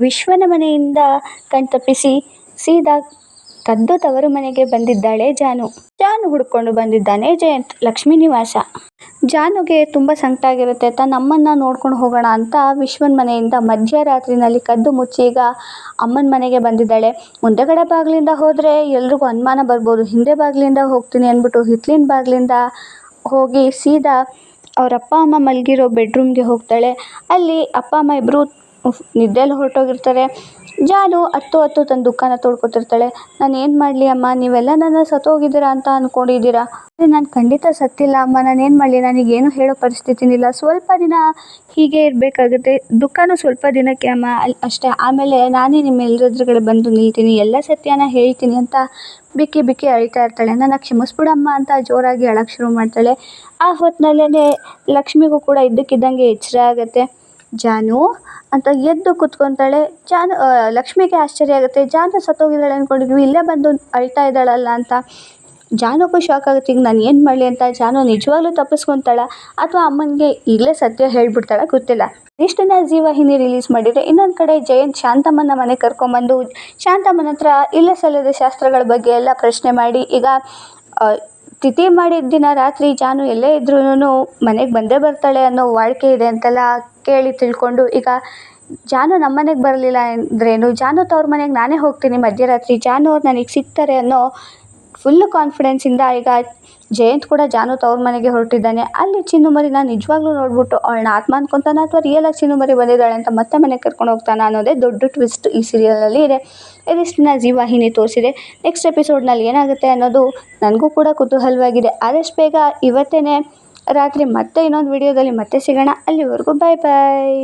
ವಿಶ್ವನ ಮನೆಯಿಂದ ಕಣ್ತಪ್ಪಿಸಿ ಸೀದಾ ಕದ್ದು ತವರು ಮನೆಗೆ ಬಂದಿದ್ದಾಳೆ ಜಾನು. ಜಾನು ಹುಡ್ಕೊಂಡು ಬಂದಿದ್ದಾನೆ ಜಯಂತ್, ಲಕ್ಷ್ಮೀ ನಿವಾಸ. ಜಾನುಗೆ ತುಂಬ ಸಂಕಟ ಆಗಿರುತ್ತೆ. ತನ್ನ ನಮ್ಮನ್ನ ನೋಡ್ಕೊಂಡು ಹೋಗೋಣ ಅಂತ ವಿಶ್ವನ ಮನೆಯಿಂದ ಮಧ್ಯರಾತ್ರಿನಲ್ಲಿ ಕದ್ದು ಮುಚ್ಚಿ ಈಗ ಅಮ್ಮನ ಮನೆಗೆ ಬಂದಿದ್ದಾಳೆ. ಮುಂದೆಗಡೆ ಬಾಗಿಲಿಂದ ಹೋದರೆ ಎಲ್ರಿಗೂ ಅನುಮಾನ ಬರ್ಬೋದು. ಹಿಂದೆ ಬಾಗಿಲಿಂದ ಹೋಗ್ತೀನಿ ಅಂದ್ಬಿಟ್ಟು ಹಿತ್ಲಿನ ಬಾಗಿಲಿಂದ ಹೋಗಿ ಸೀದಾ ಅವ್ರ ಅಪ್ಪ ಅಮ್ಮ ಮಲಗಿರೋ ಬೆಡ್ರೂಮ್ಗೆ ಹೋಗ್ತಾಳೆ. ಅಲ್ಲಿ ಅಪ್ಪ ಅಮ್ಮ ಇಬ್ಬರು ನಿದ್ದೆಯಲ್ಲಿ ಹೊರಟೋಗಿರ್ತಾರೆ. ಜಾನು ಹತ್ತು ಹತ್ತು ತನ್ನ ದುಃಖನ ತೋಡ್ಕೊತಿರ್ತಾಳೆ. ನಾನು ಏನು ಮಾಡಲಿ ಅಮ್ಮ? ನೀವೆಲ್ಲ ನನ್ನ ಸತ್ತೋಗಿದ್ದೀರಾ ಅಂತ ಅಂದ್ಕೊಂಡಿದ್ದೀರಾ ನಾನು ಖಂಡಿತ ಸತ್ತಿಲ್ಲ ಅಮ್ಮ. ನಾನು ಏನು ಮಾಡಲಿ? ನನಗೇನು ಹೇಳೋ ಪರಿಸ್ಥಿತಿನಿಲ್ಲ. ಸ್ವಲ್ಪ ದಿನ ಹೀಗೆ ಇರಬೇಕಾಗುತ್ತೆ. ದುಃಖನೂ ಸ್ವಲ್ಪ ದಿನಕ್ಕೆ ಅಮ್ಮ. ಅಲ್ಲಿ ಅಷ್ಟೇ. ಆಮೇಲೆ ನಾನೇ ನಿಮ್ಮ ಎಲ್ಲರದ್ರಗಡೆ ಬಂದು ನಿಲ್ತೀನಿ. ಎಲ್ಲ ಸತ್ಯನ ಹೇಳ್ತೀನಿ ಅಂತ ಬಿಕ್ಕಿ ಬಿಕ್ಕಿ ಅಳ್ತಾ ಇರ್ತಾಳೆ. ನನ್ನ ಕ್ಷಮಿಸ್ಬಿಡಮ್ಮ ಅಂತ ಜೋರಾಗಿ ಅಳಕ್ಕೆ ಶುರು ಮಾಡ್ತಾಳೆ. ಆ ಹೊತ್ತಿನಲ್ಲೇ ಲಕ್ಷ್ಮಿಗೂ ಕೂಡ ಇದ್ದಕ್ಕಿದ್ದಂಗೆ ಎಚ್ಚರ ಆಗುತ್ತೆ. ಜಾನು ಅಂತ ಎದ್ದು ಕುತ್ಕೊತಾಳೆ. ಜಾನು ಲಕ್ಷ್ಮಿಗೆ ಆಶ್ಚರ್ಯ ಆಗುತ್ತೆ. ಜಾನು ಸತ್ತೋಗಿದ್ದಾಳೆ ಅಂದ್ಕೊಂಡಿದ್ವಿ ಇಲ್ಲೇ ಬಂದು ಅಳ್ತಾ ಇದ್ದಾಳಲ್ಲ ಅಂತ. ಜಾನುಗೂ ಶಾಕ್ ಆಗುತ್ತೆ. ಈಗ ನಾನು ಏನು ಮಾಡಲಿ ಅಂತ. ಜಾನು ನಿಜವಾಗ್ಲೂ ತಪ್ಪಿಸ್ಕೊತಾಳ. ಅಥವಾ ಅಮ್ಮನಿಗೆ ಈಗಲೇ ಸತ್ಯ ಹೇಳ್ಬಿಡ್ತಾಳ ಗೊತ್ತಿಲ್ಲ. ಇಷ್ಟನ್ನ ಜೀವಹಿನಿ ರಿಲೀಸ್ ಮಾಡಿದರೆ ಇನ್ನೊಂದು ಕಡೆ ಜಯಂತ್ ಶಾಂತಮ್ಮನ ಮನೆ ಕರ್ಕೊಂಬಂದು ಶಾಂತಮ್ಮನ ಹತ್ರ ಇಲ್ಲ ಸಲ್ಲದ ಶಾಸ್ತ್ರಗಳ ಬಗ್ಗೆ ಎಲ್ಲ ಪ್ರಶ್ನೆ ಮಾಡಿ ಈಗ ತಿಥಿ ಮಾಡಿದ ದಿನ ರಾತ್ರಿ ಜಾನು ಎಲ್ಲೇ ಇದ್ರೂ ಮನೆಗೆ ಬಂದೇ ಬರ್ತಾಳೆ ಅನ್ನೋ ವಾಡಿಕೆ ಇದೆ ಅಂತೆಲ್ಲ ಕೇಳಿ ತಿಳ್ಕೊಂಡು, ಈಗ ಜಾನು ನಮ್ಮ ಮನೆಗೆ ಬರಲಿಲ್ಲ ಅಂದ್ರೇನು? ಜಾನು ತವ್ರ ಮನೆಗೆ ನಾನೇ ಹೋಗ್ತೀನಿ ಮಧ್ಯರಾತ್ರಿ. ಜಾನು ಅವ್ರು ನನಗೆ ಸಿಗ್ತಾರೆ ಅನ್ನೋ ಫುಲ್ಲು ಕಾನ್ಫಿಡೆನ್ಸಿಂದ ಈಗ ಜಯಂತ್ ಕೂಡ ಜಾನು ತವ್ರ ಮನೆಗೆ ಹೊರಟಿದ್ದಾನೆ. ಅಲ್ಲಿ ಚಿನ್ನು ಮರಿನ ನಿಜವಾಗ್ಲೂ ನೋಡ್ಬಿಟ್ಟು ಅವಳನ್ನ ಆತ್ಮ ಅನ್ಕೊತಾನೆ ಅಥವಾ ರಿಯಲಾಗಿ ಚಿನ್ನು ಮರಿ ಬಂದಿದ್ದಾಳೆ ಅಂತ ಮತ್ತೆ ಮನೆಗೆ ಕರ್ಕೊಂಡು ಹೋಗ್ತಾನೆ ಅನ್ನೋದೇ ದೊಡ್ಡ ಟ್ವಿಸ್ಟ್ ಈ ಸೀರಿಯಲಲ್ಲಿ ಇದೆ. ಇದಿಷ್ಟನ್ನ ಜೀವ ವಾಹಿನಿ ತೋರಿಸಿದೆ. ನೆಕ್ಸ್ಟ್ ಎಪಿಸೋಡ್ನಲ್ಲಿ ಏನಾಗುತ್ತೆ ಅನ್ನೋದು ನನಗೂ ಕೂಡ ಕುತೂಹಲವಾಗಿದೆ. ಆದಷ್ಟು ಬೇಗ ಇವತ್ತೇ ರಾತ್ರಿ ಮತ್ತೆ ಇನ್ನೊಂದು ವಿಡಿಯೋದಲ್ಲಿ ಮತ್ತೆ ಸಿಗೋಣ. ಅಲ್ಲಿವರೆಗೂ ಬಾಯ್ ಬಾಯ್